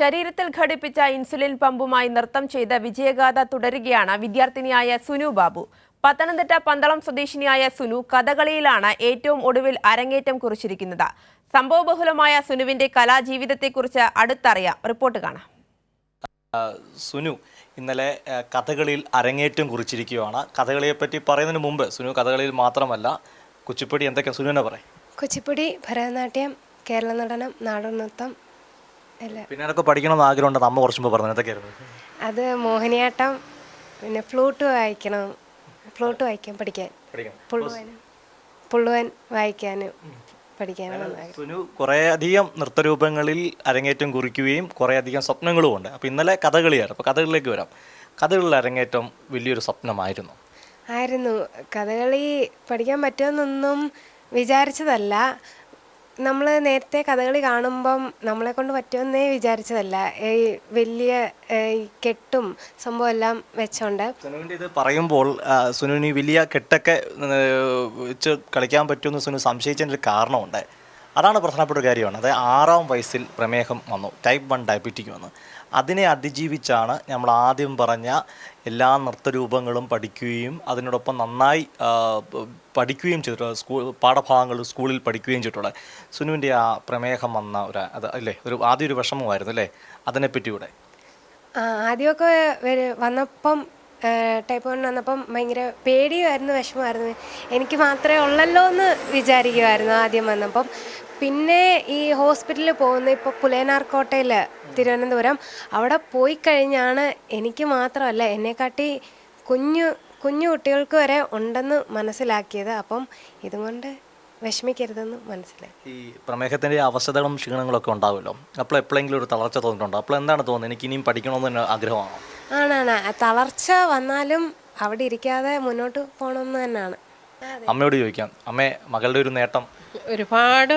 ശരീരത്തിൽ ഘടിപ്പിച്ച ഇൻസുലിൻ പമ്പുമായി നൃത്തം ചെയ്ത വിജയഗാഥ തുടരുകയാണ് വിദ്യാർത്ഥിനിയായ സുനു ബാബു. പത്തനംതിട്ട പന്തളം സ്വദേശിനിയായ സുനു കഥകളിയിലാണ് ഏറ്റവും ഒടുവിൽ അരങ്ങേറ്റം കുറിച്ചിരിക്കുന്നത്. സംഭവബഹുലമായ സുനുവിന്റെ കലാജീവിതത്തെക്കുറിച്ച് അടുത്തറിയാം. റിപ്പോർട്ട് കാണാം. സുനു ഇന്നലെ കഥകളിയിൽ അരങ്ങേറ്റം കുറിച്ചിരിക്കുകയാണ്. കഥകളിയെപ്പറ്റി പറയുന്നതിന് മുമ്പ് സുനു കഥകളിയിൽ മാത്രമല്ല കുച്ചിപ്പുടി എന്തൊക്കെ? സുനുവിനെ പറയും. കുച്ചിപ്പുടി ഭരതനാട്യം കേരള നടനം നാടോനൃത്തം എല്ലാം പിന്നെ അതൊക്കെ പഠിക്കണമെന്ന് ആഗ്രഹമുണ്ടെന്ന് അമ്മ കുറച്ച് മുമ്പ് പറഞ്ഞു എന്തൊക്കെയായിരുന്നു? അത് മോഹിനിയാട്ടം പിന്നെ ഫ്ലൂട്ട് വായിക്കണം. ഫ്ലൂട്ട് വായിക്കാൻ പഠിക്കാൻ. പുള്ളുവനും പുള്ളുവൻ. വായിക്കാനും സുനു കുറേ അധികം നൃത്തരൂപങ്ങളിൽ അരങ്ങേറ്റം കുറിക്കുകയും കുറേയധികം സ്വപ്നങ്ങളും ഉണ്ട്. അപ്പോൾ ഇന്നലെ കഥകളിയായിരുന്നു. അപ്പോൾ കഥകളിലേക്ക് വരാം. കഥകളിൽ അരങ്ങേറ്റം വലിയൊരു സ്വപ്നമായിരുന്നു. ആയിരുന്നു. കഥകളി പഠിക്കാൻ പറ്റുമെന്നൊന്നും വിചാരിച്ചതല്ല. നമ്മൾ നേരത്തെ കഥകളി കാണുമ്പം നമ്മളെ കൊണ്ട് പറ്റുമെന്നേ വിചാരിച്ചതല്ല. ഈ വലിയ കെട്ടും സംഭവം എല്ലാം വെച്ചോണ്ട്. ഇത് പറയുമ്പോൾ സുനുവിന് വലിയ കെട്ടൊക്കെ വെച്ച് കളിക്കാൻ പറ്റുമെന്ന് സുനു സംശയിച്ചതിന്റെ ഒരു കാരണമുണ്ട്. അതാണ് പ്രധാനപ്പെട്ട ഒരു കാര്യമാണ്. അതായത് ആറാം വയസ്സിൽ പ്രമേഹം വന്നു. ടൈപ്പ് വൺ ഡയബറ്റിക് വന്നു. അതിനെ അതിജീവിച്ചാണ് നമ്മൾ ആദ്യം പറഞ്ഞ എല്ലാ നൃത്തരൂപങ്ങളും പഠിക്കുകയും അതിനോടൊപ്പം നന്നായി പഠിക്കുകയും ചെയ്തിട്ടുള്ളത് സ്കൂൾ പാഠഭാഗങ്ങൾ സ്കൂളിൽ പഠിക്കുകയും ചെയ്തിട്ടുള്ളത് സുനുവിന്റെ ആ പ്രമേഹം വന്ന ഒരു അത് അല്ലേ ഒരു ആദ്യ ഒരു വിഷമമായിരുന്നു അല്ലേ? അതിനെപ്പറ്റി ഇവിടെ ആദ്യമൊക്കെ വന്നപ്പം ടൈപ്പ് വൺ വന്നപ്പം ഭയങ്കര പേടിയുമായിരുന്നു വിഷമമായിരുന്നു. എനിക്ക് മാത്രമേ ഉള്ളല്ലോ എന്ന് വിചാരിക്കുമായിരുന്നു ആദ്യം വന്നപ്പം. പിന്നെ ഈ ഹോസ്പിറ്റലിൽ പോകുന്ന ഇപ്പോൾ പുലേനാർക്കോട്ടയിൽ തിരുവനന്തപുരം അവിടെ പോയി കഴിഞ്ഞാണ് എനിക്ക് മാത്രമല്ല എന്നെക്കാട്ടി കുഞ്ഞു കുഞ്ഞു കുട്ടികൾക്ക് വരെ ഉണ്ടെന്ന് മനസ്സിലാക്കിയത്. അപ്പം ഇതുകൊണ്ട് വിഷമിക്കരുതെന്ന് മനസ്സിലായി ഈ പ്രമേഹത്തിന്റെ അവസ്ഥകളും ക്ഷീണങ്ങളൊക്കെ ഉണ്ടാവുമല്ലോ? അപ്പോൾ എപ്പോഴെങ്കിലും ഒരു തളർച്ച തോന്നിയിട്ടുണ്ടോ? അപ്പോൾ എന്താണ് തോന്നുന്നത്? എനിക്ക് ഇനിയും പഠിക്കണമെന്ന് തന്നെ ആഗ്രഹമാണോ? ആണാണ്. ആ തളർച്ച വന്നാലും അവിടെ ഇരിക്കാതെ മുന്നോട്ട് പോകണമെന്ന് തന്നെയാണ്. അമ്മയോട് ചോദിക്കാം. അമ്മേ മകളുടെ ഒരു നേട്ടം. ഒരുപാട്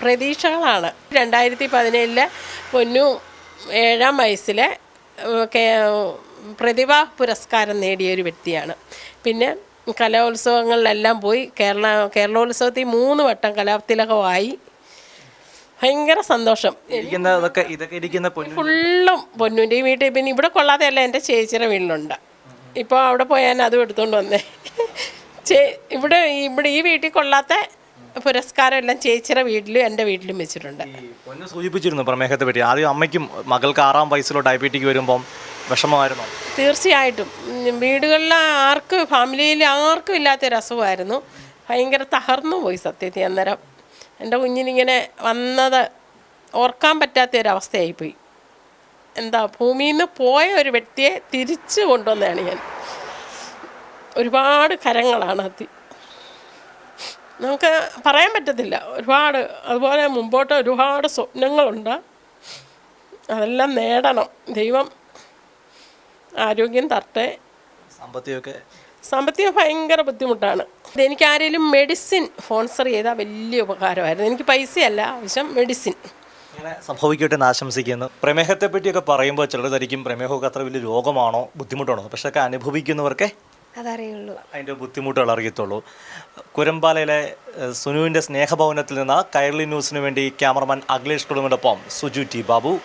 പ്രതീക്ഷകളാണ്. രണ്ടായിരത്തി പതിനേഴിലെ പൊന്നു ഏഴാം വയസ്സിലെ പ്രതിഭാ പുരസ്കാരം നേടിയ ഒരു വ്യക്തിയാണ്. പിന്നെ കലോത്സവങ്ങളിലെല്ലാം പോയി കേരള കേരളോത്സവത്തിൽ മൂന്ന് വട്ടം കലാതിലകമായി. ഭയങ്കര സന്തോഷം. ഫുള്ളും പൊന്നുന്റെ വീട്ടിൽ. പിന്നെ ഇവിടെ കൊള്ളാതെയല്ല എന്റെ ചേച്ചിയുടെ വീട്ടിലുണ്ട്. ഇപ്പോൾ അവിടെ പോയാൽ അതും എടുത്തുകൊണ്ട് വന്നേ. ചേ ഇവിടെ ഇവിടെ ഈ വീട്ടിൽ കൊള്ളാത്ത പുരസ്കാരം എല്ലാം ചേച്ചിയുടെ വീട്ടിലും എന്റെ വീട്ടിലും വെച്ചിട്ടുണ്ട്. പൊന്നു സൂചിപ്പിച്ചിരുന്നു പ്രമേഹത്തെ പറ്റി. ആദ്യം അമ്മയ്ക്കും മകൾക്ക് ആറാം വയസ്സിലോ ഡയബറ്റിക് വരുമ്പം വിഷമമായിരുന്നു? തീർച്ചയായിട്ടും. വീടുകളിൽ ആർക്കും ഫാമിലിയിൽ ആർക്കും ഇല്ലാത്തൊരു അസുഖമായിരുന്നു. ഭയങ്കര തകർന്നു പോയി സത്യത്തിൽ അന്നേരം. എന്റെ കുഞ്ഞിനിങ്ങനെ വന്നത് ഓർക്കാൻ പറ്റാത്ത ഒരു അവസ്ഥയായിപ്പോയി എന്താ ഭൂമിയിൽ നിന്ന് പോയ ഒരു വ്യക്തിയെ തിരിച്ചു കൊണ്ടുവന്നതാണ് ഞാൻ. ഒരുപാട് കരങ്ങളാണ് അതി. നമുക്ക് പറയാൻ പറ്റത്തില്ല. ഒരുപാട് അതുപോലെ മുമ്പോട്ട് ഒരുപാട് സ്വപ്നങ്ങളുണ്ട്. അതെല്ലാം നേടണം. ദൈവം ആരോഗ്യം തട്ടെ സാമ്പത്തികമൊക്കെ സാമ്പത്തികം ഭയങ്കര ബുദ്ധിമുട്ടാണ്. എനിക്ക് ആരെങ്കിലും മെഡിസിൻ സ്പോൺസർ ചെയ്താൽ വലിയ ഉപകാരമായിരുന്നു. എനിക്ക് പൈസയല്ല ആവശ്യം മെഡിസിൻ. സംഭവിക്കട്ടെ എന്ന് ആശംസിക്കുന്നു. പ്രമേഹത്തെ പറ്റിയൊക്കെ പറയുമ്പോൾ ചിലർ ധരിക്കും പ്രമേഹമൊക്കെ അത്ര വലിയ രോഗമാണോ ബുദ്ധിമുട്ടാണോ? പക്ഷെ ഒക്കെ അനുഭവിക്കുന്നവർക്ക് അതറിയുള്ളൂ. അതിന്റെ ബുദ്ധിമുട്ടുകൾ അറിയത്തുള്ളൂ. കുരമ്പാലയിലെ സുനുവിന്റെ സ്നേഹഭവനത്തിൽ നിന്ന് കൈരളി ന്യൂസിന് വേണ്ടി ക്യാമറമാൻ അഖിലേഷ് കുടുംബിനൊപ്പം സുജു ടി ബാബു.